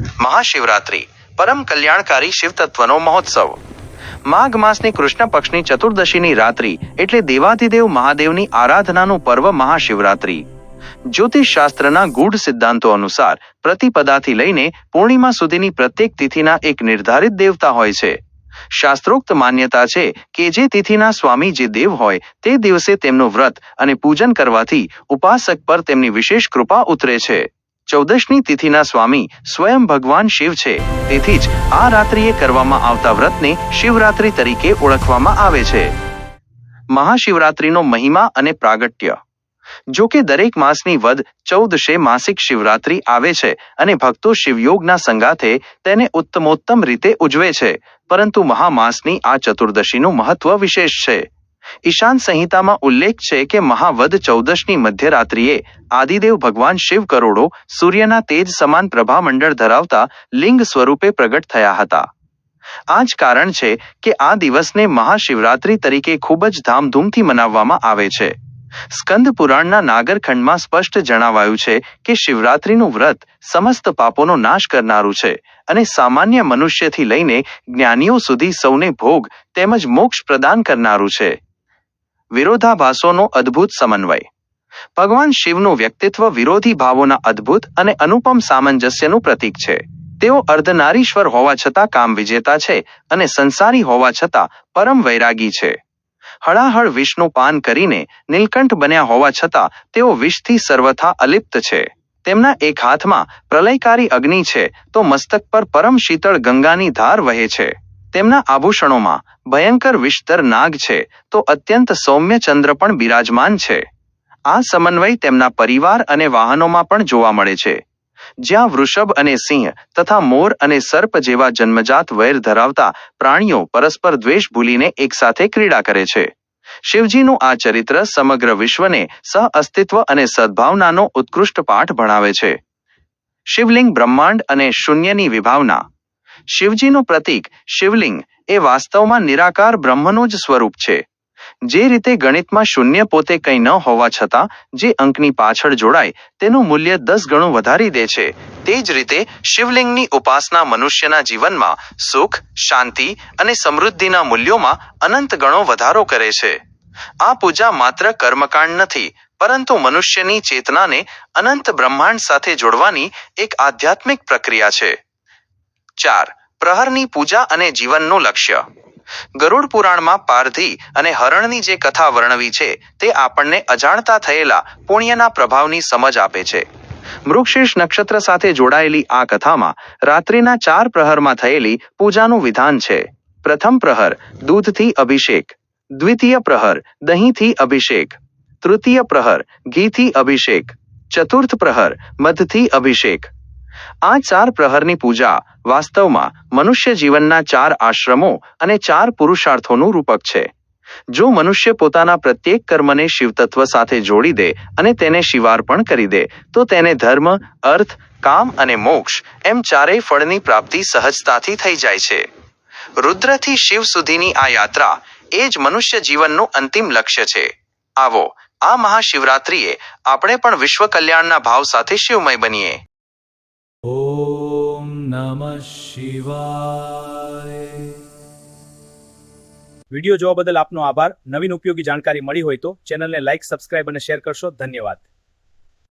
મહાશિવરાત્રિ, પરમ કલ્યાણકારી શિવતત્વનો મહોત્સવ. માઘ માસની કૃષ્ણ પક્ષની ચતુર્દશીની રાત્રિ એટલે દેવાધિદેવ મહાદેવની આરાધનાનું પર્વ મહાશિવરાત્રિ. જ્યોતિષ શાસ્ત્રના ગૂઢ સિદ્ધાંતો અનુસાર પ્રતિપદાથી લઈને પૂર્ણિમા સુધીની પ્રત્યેક તિથિના એક નિર્ધારિત દેવતા હોય છે. શાસ્ત્રોક્ત માન્યતા છે કે જે તિથિના સ્વામી જે દેવ હોય તે દિવસે તેમનું વ્રત અને પૂજન કરવાથી ઉપાસક પર તેમની વિશેષ કૃપા ઉતરે છે. ચૌદશની તિથિના સ્વામી સ્વયં ભગવાન શિવ છે. તેથી જ આ રાત્રિએ કરવામાં આવતા વ્રતને શિવરાત્રિ તરીકે ઓળખવામાં આવે છે. મહાશિવરાત્રિનો મહિમા અને પ્રાગટ્ય. જો કે દરેક માસની વદ ચૌદશે માસિક શિવરાત્રિ આવે છે અને ભક્તો શિવયોગના સંગાથે તેને ઉત્તમોત્તમ રીતે ઉજવે છે. પરંતુ મહામાસની આ ચતુર્દશીનું મહત્વ વિશેષ છે. ઈશાન સંહિતામાં ઉલ્લેખ છે કે મહાવદ ચૌદશની મધ્યરાત્રિએ આદિદેવ ભગવાન શિવ કરોડો સૂર્યના તેજ સમાન પ્રભામંડળ ધરાવતા લિંગ સ્વરૂપે પ્રગટ થયા હતા. આ જ કારણ છે કે આ દિવસને મહાશિવરાત્રિ તરીકે ખૂબ જ ધામધૂમથી મનાવવામાં આવે છે. સ્કંદ પુરાણના નાગરખંડમાં સ્પષ્ટ જણાવાયું છે કે શિવરાત્રિનું વ્રત સમસ્ત પાપોનો નાશ કરનારું છે અને સામાન્ય મનુષ્યથી લઈને જ્ઞાનીઓ સુધી સૌને ભોગ તેમજ મોક્ષ પ્રદાન કરનારું છે. વિરોધાભાસોનો અદ્ભુત સમન્વય. ભગવાન શિવનું વ્યક્તિત્વ વિરોધી ભાવોના અદ્ભુત અને અનુપમ સામંજસ્યનું પ્રતીક છે. તેઓ અર્ધનારીશ્વર હોવા છતાં કામ વિજેતા છે અને સંસારી હોવા છતાં પરમ વૈરાગી છે. હળાહળ વિષનું પાન કરીને નીલકંઠ બન્યા હોવા છતાં તેઓ વિષથી સર્વથા અલિપ્ત છે. તેમના એક હાથમાં પ્રલયકારી અગ્નિ છે તો મસ્તક પર પરમ શીતળ ગંગાની ધાર વહે છે. તેમના આભૂષણોમાં ભયંકર વિષધર નાગ છે, તો અત્યંત સૌમ્ય ચંદ્ર પણ બિરાજમાન છે. આ સમન્વય તેમના પરિવાર અને વાહનોમાં પણ જોવા મળે છે. જ્યાં વૃષભ અને સિંહ તથા મોર અને સર્પ જેવા જન્મજાત વૈર ધરાવતા પ્રાણીઓ પરસ્પર દ્વેષ ભૂલીને એકસાથે ક્રીડા કરે છે. શિવજીનું આ ચરિત્ર સમગ્ર વિશ્વને સહ અસ્તિત્વ અને સદ્ભાવનાનો ઉત્કૃષ્ટ પાઠ ભણાવે છે. શિવલિંગ બ્રહ્માંડ અને શૂન્યની વિભાવના શિવજીનું પ્રતીક, શિવલિંગ એ વાસ્તવમાં નિરાકાર બ્રહ્મનું જ સ્વરૂપ છે. જે રીતે ગણિતમાં શૂન્ય પોતે કંઈ ન હોવા છતાં, જે અંકની પાછળ જોડાય, તેનું મૂલ્ય દસ ગણું વધારી દે છે. તે જ રીતે શિવલિંગની ઉપાસના મનુષ્યના જીવનમાં સુખ, શાંતિ અને સમૃદ્ધિના મૂલ્યોમાં અનંત ગણો વધારો કરે છે. આ પૂજા માત્ર કર્મકાંડ નથી, પરંતુ મનુષ્યની ચેતનાને અનંત બ્રહ્માંડ સાથે જોડવાની એક આધ્યાત્મિક પ્રક્રિયા છે. ચાર, પ્રહરની પૂજા અને જીવનનું લક્ષ્ય. ગરુડ પુરાણમાં પારધી અને હરણની જે કથા વર્ણવી છે, તે આપણને અજાણતા થયેલા પુણ્યના પ્રભાવની સમજ આપે છે. મૃગશીર્ષ નક્ષત્ર સાથે જોડાયેલી આ કથામાં રાત્રિના ચાર પ્રહરમાં થયેલી પૂજાનું વિધાન છે. પ્રથમ પ્રહર, દૂધથી અભિષેક. દ્વિતીય પ્રહર, દહીંથી અભિષેક. તૃતીય પ્રહર, ઘીથી અભિષેક. ચતુર્થ પ્રહર, મધથી અભિષેક. આ ચાર પ્રહરની પૂજા વાસ્તવમાં મનુષ્ય જીવનના ચાર આશ્રમો અને ચાર પુરુષાર્થોનું રૂપક છે. જો મનુષ્ય પોતાના પ્રત્યેક કર્મને શિવતત્વ સાથે જોડી દે અને તેને શિવાર્પણ કરી દે, તો તેને ધર્મ, અર્થ, કામ અને મોક્ષ એમ ચારેય ફળની પ્રાપ્તિ સહજતાથી થઈ જાય છે. રુદ્રથી શિવ સુધીની આ યાત્રા એ જ મનુષ્ય જીવનનું અંતિમ લક્ષ્ય છે. આવો, આ મહાશિવરાત્રિએ આપણે પણ વિશ્વ કલ્યાણના ભાવ સાથે શિવમય બનીએ. ઓમ નમઃ શિવાય. વીડિયો જોવા બદલ આપનો આભાર. નવીન ઉપયોગી જાણકારી મળી હોય તો ચેનલને લાઇક સબસ્ક્રાઇબ અને શેર કરશો. ધન્યવાદ.